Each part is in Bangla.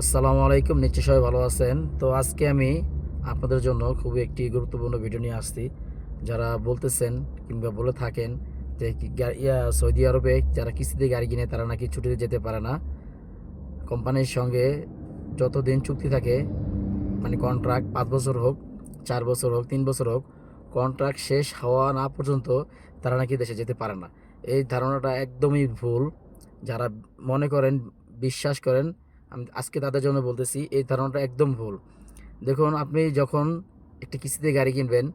আসসালামু আলাইকুম, নিশ্চয় সবাই ভালো আছেন। তো আজকে আমি আপনাদের জন্য খুবই একটি গুরুত্বপূর্ণ ভিডিও নিয়ে আসছি। যারা বলতেছেন কিংবা বলে থাকেন যে সৌদি আরবে যারা কিস্তিতে গাড়ি কিনে তারা নাকি ছুটিতে যেতে পারে না। কোম্পানির সঙ্গে যতদিন চুক্তি থাকে মানে কন্ট্রাক্ট পাঁচ বছর হোক, চার বছর হোক, তিন বছর হোক কন্ট্রাক্ট শেষ হওয়া না পর্যন্ত তারা নাকি দেশে যেতে পারে না। এই ধারণাটা একদমই ভুল। যারা মনে করেন, বিশ্বাস করেন আজকে তাদের জন্য বলতেছি, এই ধারণাটা একদম ভুল। দেখুন, আপনি যখন একটি কিস্তিতে গাড়ি কিনবেন,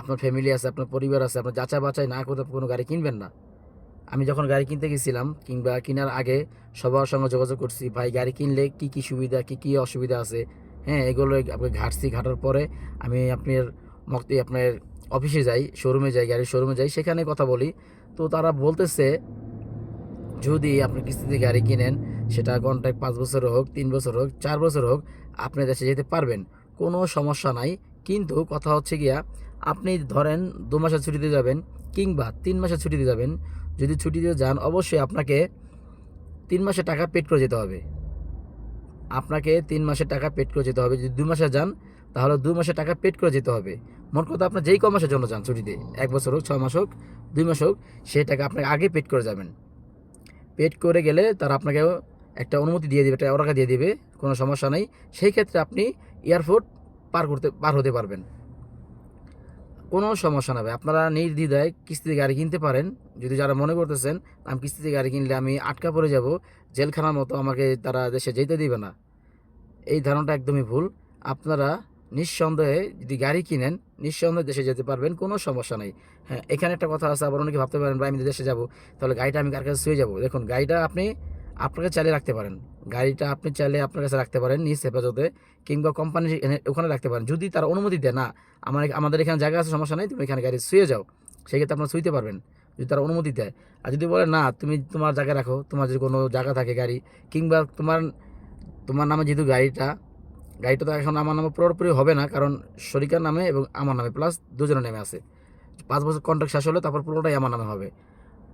আপনার ফ্যামিলি আছে, আপনার পরিবার আছে, আপনার যাচাই বাছাই না করে কোনো গাড়ি কিনবেন না। আমি যখন গাড়ি কিনতে গেছিলাম, কিংবা কেনার আগে সবার সঙ্গে যোগাযোগ করছি, ভাই, গাড়ি কিনলে কি কি সুবিধা, কি কি অসুবিধা আছে? হ্যাঁ এগুলো আপনি ঘাটছি, ঘাটার পরে আমি আপনার মক্তি আপনার অফিসে যাই শোরুমে যাই, গাড়ির শোরুমে যাই, সেখানে কথা বলি। তো তারা বলতেছে যদি আপনি কিস্তিতে গাড়ি কিনেন সেটা কন্ট্রাক্ট পাঁচ বছর হোক, তিন বছর হোক, চার বছর হোক, আপনি দেশে যেতে পারবেন। কোনো সমস্যা নাই। কিন্তু কথা হচ্ছে গিয়া, আপনি ধরেন দু মাসের ছুটিতে যাবেন কিংবা তিন মাসের ছুটিতে যাবেন, যদি ছুটিতে যান, অবশ্যই আপনাকে তিন মাসে টাকা পেড করে যেতে হবে। আপনাকে তিন মাসের টাকা পেড করে যেতে হবে। যদি দু মাসে যান, তাহলে দু মাসের টাকা পেড করে যেতে হবে। মোট কথা আপনার যেই ক মাসের জন্য যান ছুটিতে, এক বছর হোক, ছয় মাস হোক, দুই মাস হোক, সেই টাকা আপনাকে আগে পেড করে যাবেন। পেড করে গেলে তারা আপনাকে একটা অনুমতি দিয়ে দেবে, একটা ওরাকা দিয়ে দেবে, কোনো সমস্যা নেই। সেই ক্ষেত্রে আপনি এয়ারপোর্ট পার করতে, পার হতে পারবেন। কোনো সমস্যা না ভাই। আপনারা নির্দ্বিধায় কিস্তিতে গাড়ি কিনতে পারেন। যদি যারা মনে করতেছেন, আমি কিস্তিতে গাড়ি কিনলে আমি আটকা পড়ে যাব, জেলখানার মতো আমাকে তারা দেশে যেতে দিবে না, এই ধারণাটা একদমই ভুল। আপনারা নিঃসন্দেহে যদি গাড়ি কিনেন, নিঃসন্দেহে দেশে যেতে পারবেন, কোনো সমস্যা নেই। হ্যাঁ এখানে একটা কথা আছে, আবার অনেকে ভাবতে পারেন, ভাই, আমি দেশে যাব, তাহলে গাড়িটা আমি কার কাছে শুয়ে যাব? দেখুন, গাড়িটা আপনি আপনাকে চালিয়ে রাখতে পারেন। গাড়িটা আপনি চাইলে আপনার কাছে রাখতে পারেন, নিজ হেফাজতে, কিংবা কোম্পানি ওখানে রাখতে পারেন। যদি তারা অনুমতি দেয় না, আমার আমাদের এখানে জায়গা আছে, সমস্যা নেই, তুমি এখানে গাড়ি শুয়ে যাও। সেক্ষেত্রে আপনার শুইতে পারবেন, যদি তারা অনুমতি দেয়। আর যদি বলে, না, তুমি তোমার জায়গায় রাখো, তোমার যদি কোনো জায়গা থাকে গাড়ি, কিংবা তোমার তোমার নামে যেহেতু গাড়িটা গাড়িটা তো এখন আমার নামে পুরোপুরি হবে না, কারণ শরিকার নামে এবং আমার নামে প্লাস দুজনের নামে আছে। পাঁচ বছর কন্ট্রাক্ট শেষ হলে তারপর পুরোটাই আমার নামে হবে।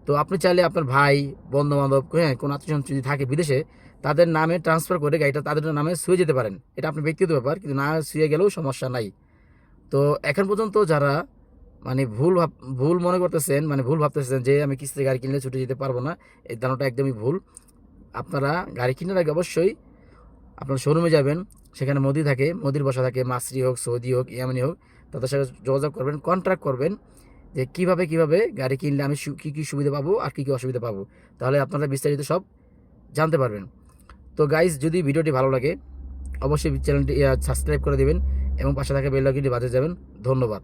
তো আপনি চাইলে আপনার ভাই বন্ধু বান্ধব হ্যাঁ কোনো আত্মীয় যদি থাকে বিদেশে, তাদের নামে ট্রান্সফার করে গাড়িটা তাদের নামে শুয়ে যেতে পারেন। এটা আপনার ব্যক্তিগত ব্যাপার, কিন্তু না শুয়ে গেলেও সমস্যা নাই। তো এখন পর্যন্ত যারা মানে ভুল ভাব, ভুল মনে করতেছেন মানে ভুল ভাবতেছেন যে আমি কিস্তিতে গাড়ি কিনলে ছুটে যেতে পারব না, এই ধারণাটা একদমই ভুল। আপনারা গাড়ি কেনার আগে অবশ্যই আপনার শোরুমে যাবেন সেখানে মোদি থাকে, মোদির বসা থাকে, মাসরি হোক, সৌদি হোক, ইয়ামানি হোক, তাদের সাথে যোগাযোগ করবেন কন্ট্রাক্ট করবেন যে কীভাবে কীভাবে গাড়ি কিনলে আমি কী কী সুবিধা পাবো আর কী কী অসুবিধা পাবো। তাহলে আপনারা বিস্তারিত সব জানতে পারবেন। তো গাইজ যদি ভিডিওটি ভালো লাগে, অবশ্যই চ্যানেলটি সাবস্ক্রাইব করে দেবেন এবং পাশে থাকা বেল বাজে যাবেন। ধন্যবাদ।